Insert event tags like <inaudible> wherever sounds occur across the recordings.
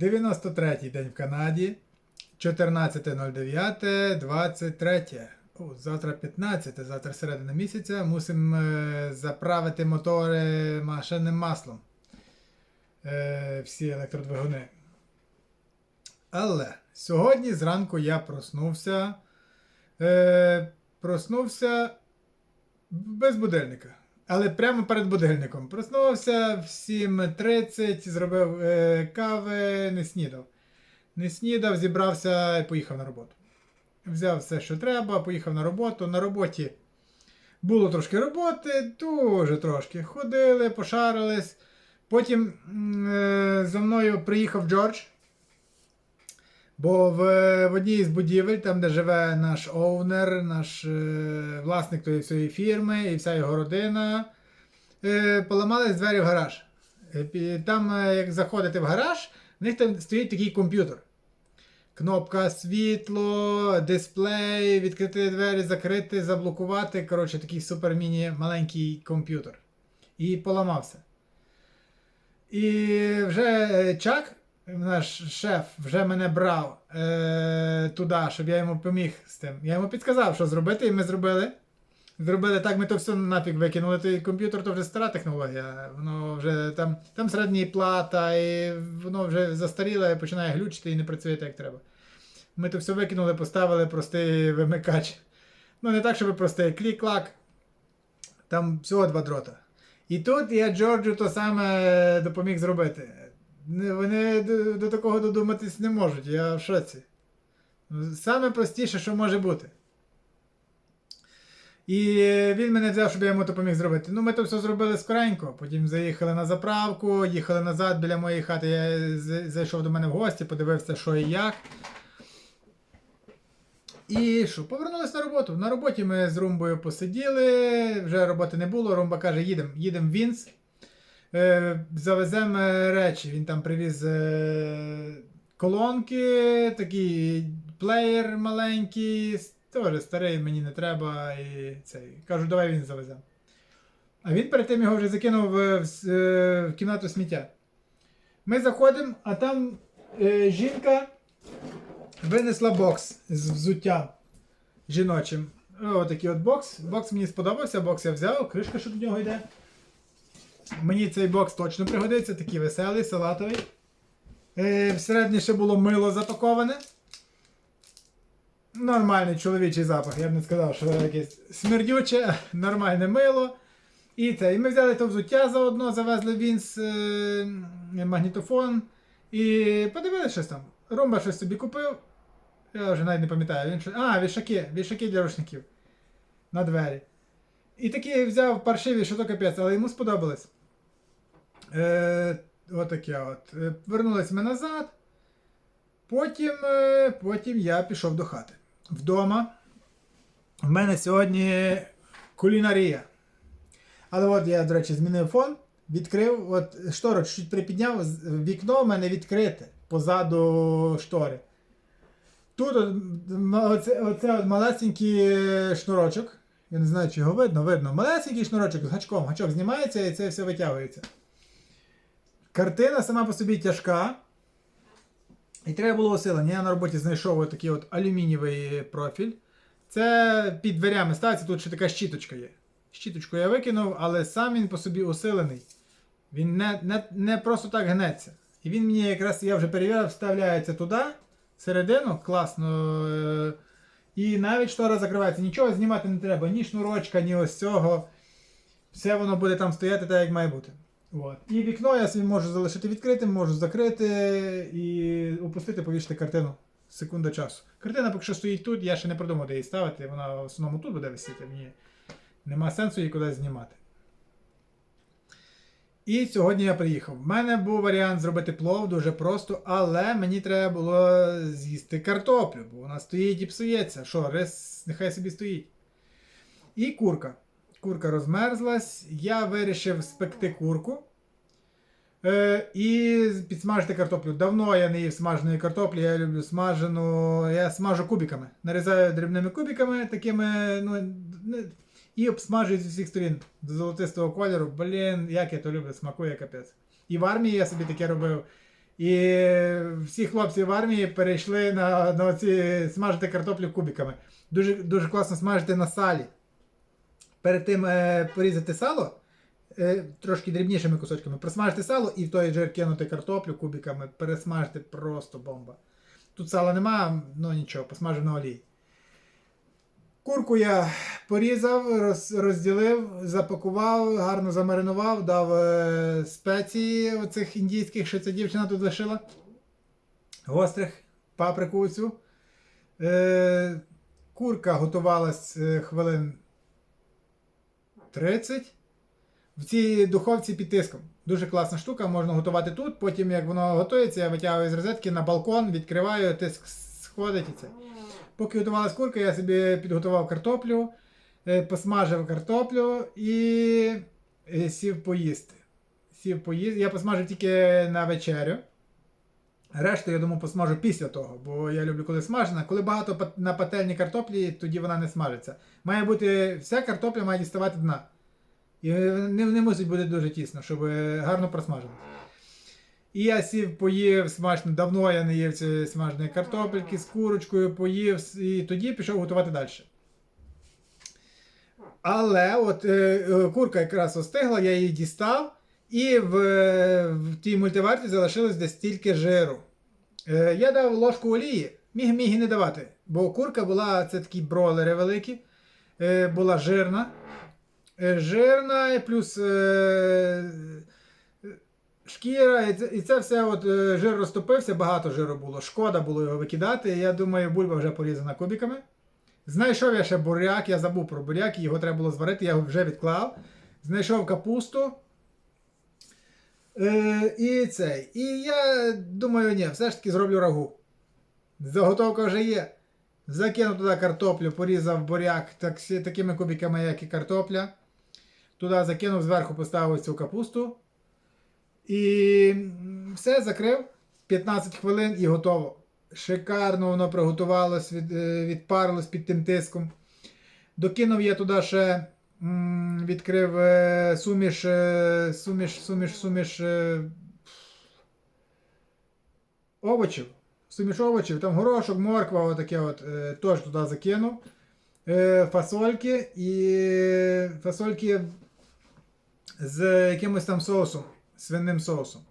93-й день в Канаді. 14.09.23. Завтра 15, завтра середина місяця. Мусимо е, заправити мотори машинним маслом. Е, всі електродвигуни. Але сьогодні зранку я проснувся. Е, проснувся без будильника. Але прямо перед будильником. Проснувся в 7.30, зробив е, кави, не снідав. Не снідав, зібрався і поїхав на роботу. Взяв все, що треба, поїхав на роботу. На роботі було трошки роботи, дуже трошки. Ходили, пошарились. Потім е, за мною приїхав Джордж. Бо в, в одній з будівель, там, де живе наш оунер, наш е, власник тої всієї фірми і вся його родина, е, поламались двері в гараж. Е, Там, е, як заходите в гараж, в них там стоїть такий комп'ютер. Кнопка світло, дисплей, відкрити двері, закрити, заблокувати. Коротше, такий супер міні маленький комп'ютер. І поламався. І вже е, Чак, наш шеф, вже мене брав е, туди, щоб я йому поміг з тим. Я йому підказав, що зробити, і ми зробили. Зробили так, ми то все нафіг викинули. Той комп'ютер то вже стара технологія. Воно вже там, там середній плата, і воно вже застаріло і починає глючити і не працює так, як треба. Ми то все викинули, поставили простий вимикач. Ну, не так, щоб простий клік-клак. Там всього два дрота. І тут я Джорджу то саме допоміг зробити. Вони до, до такого додуматись не можуть, я в шоці. Саме простіше, що може бути. І він мене взяв, щоб я йому допоміг зробити. Ну, ми то все зробили скоренько. Потім заїхали на заправку, їхали назад біля моєї хати. Я зайшов до мене в гості, подивився, що і як. І що, повернулися на роботу. На роботі ми з Румбою посиділи, вже роботи не було. Румба каже, їдемо, їдемо в Вінс. Е, завеземо речі. Він там привіз е, колонки, такий плеєр маленький, теж старий, мені не треба. І цей. Кажу, давай він завеземо. А він перед тим його вже закинув в, в, е, в кімнату сміття. Ми заходимо, а там е, жінка винесла бокс з взуттям жіночим. О, такий от бокс. Бокс мені сподобався, бокс я взяв, кришка, що до нього йде. Мені цей бокс точно пригодиться, такий веселий, салатовий. Е, всередині ще було мило запаковане. Нормальний чоловічий запах, я б не сказав, що це якесь смердюче, <laughs> нормальне мило. І це. І ми взяли то взуття заодно, завезли Вінс е, магнітофон. І подивилися щось там. Ромба щось собі купив. Я вже навіть не пам'ятаю. Він. А, вішаки, вішаки для рушників. На двері. І такий взяв паршиві, що то капець, але йому сподобалось. Е, отаке от. Е, Вернулись ми назад. Потім, е, потім я пішов до хати. Вдома. В мене сьогодні кулінарія. Але от я, до речі, змінив фон, відкрив, от штору чуть припідняв, вікно в мене відкрите позаду штори. Тут оце, оце от малесенький е, шнурочок. Я не знаю, чи його видно, видно. Малесенький шнурочок з гачком. Гачок знімається і це все витягується. Картина сама по собі тяжка. І треба було усилення. Я на роботі знайшов отакий от алюмінієвий профіль. Це під дверями ставиться, тут ще така щіточка є. Щіточку я викинув, але сам він по собі усилений. Він не, не, не просто так гнеться. І він мені якраз, я вже перевіряв, вставляється туди, всередину, класно. е, І навіть штора закривається. Нічого знімати не треба, ні шнурочка, ні ось цього. Все воно буде там стояти так, як має бути. От. І вікно я собі можу залишити відкритим, можу закрити і опустити, повісити картину. Секунда часу. Картина поки що стоїть тут, я ще не придумав, де її ставити. Вона в основному тут буде висіти. Мені нема сенсу її кудись знімати. І сьогодні я приїхав. У мене був варіант зробити плов дуже просто, але мені треба було з'їсти картоплю, бо вона стоїть і псується. Що, рис нехай собі стоїть. І курка. Курка розмерзлась. Я вирішив спекти курку. Е, і підсмажити картоплю. Давно я не їв смаженої картоплі, я люблю смажену. Я смажу кубиками. Нарізаю дрібними кубиками, такими, ну, і обсмажую з усіх сторін до золотистого кольору. Блін, як я то люблю, смакує капець. І в армії я собі таке робив. І всі хлопці в армії перейшли на, на ці смажити картоплю кубиками. Дуже, дуже класно смажити на салі. Перед тим е, порізати сало е, трошки дрібнішими кусочками, просмажити сало і в той жир кинути картоплю кубиками, пересмажити просто бомба. Тут сала нема, ну нічого, посмажив на олії. Курку я порізав, роз, розділив, запакував, гарно замаринував, дав е, спеції оцих індійських, що ця дівчина тут лишила. Гострих, паприку оцю. Е, курка готувалась е, хвилин 30 в цій духовці під тиском. Дуже класна штука, можна готувати тут. Потім, як воно готується, я витягую з розетки на балкон, відкриваю, тиск сходить і це. Поки готувалась курка, я собі підготував картоплю, е, посмажив картоплю і е, сів поїсти. Сів поїсти. Я посмажив тільки на вечерю. Решту, я думаю, посмажу після того, бо я люблю, коли смажена. Коли багато на пательні картоплі, тоді вона не смажиться. Має бути вся картопля має діставати дна. І не, не мусить бути дуже тісно, щоб гарно просмажено. І я сів, поїв смачно, давно я не їв цієї смаженої картопельки з курочкою, поїв і тоді пішов готувати далі. Але от е, е, курка якраз остигла, я її дістав, і в, в тій мультиварці залишилось десь стільки жиру. Е, я дав ложку олії, міг міг і не давати, бо курка була, це такі бройлери великі, е, була жирна. Е, жирна, плюс е, шкіра, і це, і це все от е, жир розтопився, багато жиру було. Шкода було його викидати. Я думаю, бульба вже порізана кубиками. Знайшов я ще буряк, я забув про буряк, його треба було зварити, я його вже відклав. Знайшов капусту. Е, і цей. І я думаю, ні, все ж таки зроблю рагу. Заготовка вже є. Закинув туди картоплю, порізав буряк так, такими кубиками, як і картопля. Туди закинув, зверху поставив цю капусту. І все, закрив. 15 хвилин і готово. Шикарно воно приготувалось, від, е, відпарилось під тим тиском. Докинув я туди ще відкрив е, суміш, е, суміш, суміш, суміш е, овочів. Суміш овочів, там горошок, морква, отаке от, теж туди закинув. Фасольки і фасольки з якимось там соусом, свинним соусом.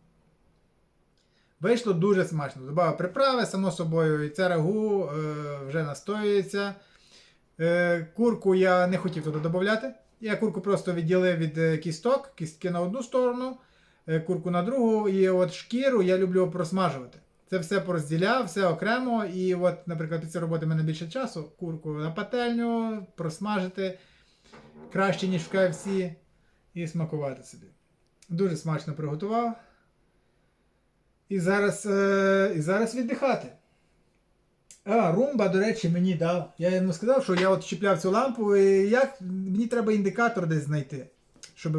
Вийшло дуже смачно. Добавив приправи, само собою, і це рагу вже настоюється. Курку я не хотів туди додати. Я курку просто відділив від е, кісток, кістки на одну сторону, е, курку на другу, і от шкіру я люблю просмажувати. Це все порозділяв, все окремо. І от, наприклад, після роботи в мене більше часу, курку на пательню, просмажити краще, ніж в KFC, і смакувати собі. Дуже смачно приготував. І зараз, е, і зараз віддихати. А, Румба, до речі, мені дав. Я йому сказав, що я от чіпляв цю лампу, і як мені треба індикатор десь знайти, щоб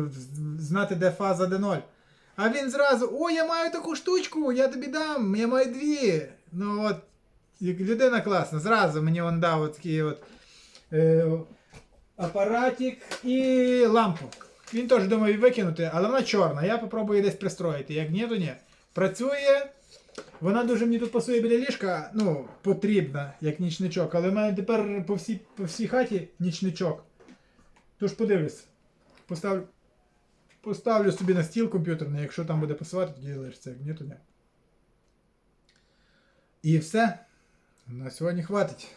знати, де фаза, де ноль. А він зразу: о, я маю таку штучку, я тобі дам, я маю дві. Ну от, людина класна, зразу мені він дав такий от е, апаратик і лампу. Він теж думав викинути, але вона чорна. Я попробую десь пристроїти. Як ні, то ні. Працює. Вона дуже мені тут пасує біля ліжка, ну, потрібна, як нічничок, але в мене тепер по всій, по всій хаті нічничок. Тож подивлюсь. Поставлю, поставлю собі на стіл комп'ютерний, якщо там буде пасувати, тоді лишиться, як ні, то ні. І все. На сьогодні хватить.